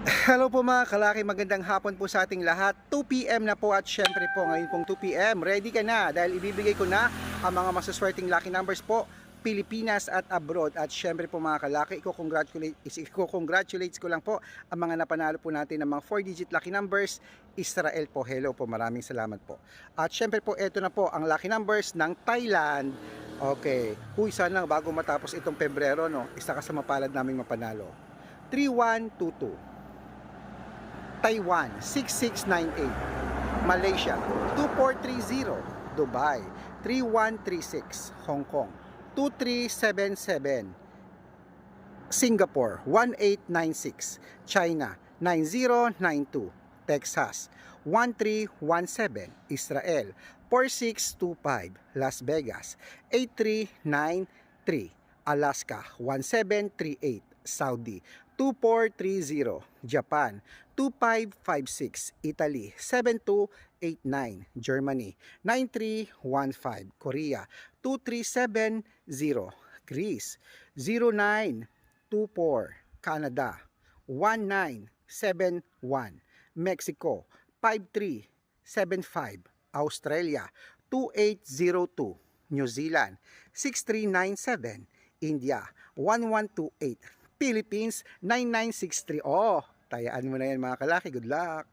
Hello po mga kalaki, magandang hapon po sa ating lahat. 2pm na po at syempre po ngayon pong 2pm, ready ka na dahil ibibigay ko na ang mga masuswerteng lucky numbers po Pilipinas at abroad. At syempre po mga kalaki i-congratulate, i-congratulates ko lang po ang mga napanalo po natin ng mga 4 digit lucky numbers Israel po, hello po, maraming salamat po. At syempre po ito na po ang lucky numbers ng Thailand. Okay, huy sana bago matapos itong Pebrero no, isa ka sa mapalad naming mapanalo. 3122 Taiwan 6698 Malaysia 2430 Dubai 3136 Hong Kong 2377 Singapore 1896 China 9092 Texas 1317 Israel 4625 Las Vegas 8393 Alaska 1738 Saudi. 2430 Japan. 2556 Italy. 7289 Germany. 9315 Korea. 2370 Greece. 0924 Canada. 1971 Mexico. 5375 Australia. 2802 New Zealand. 6397 India. 1128 Philippines 9963 Oh, tayaan mo na yan mga kalaki. Good luck!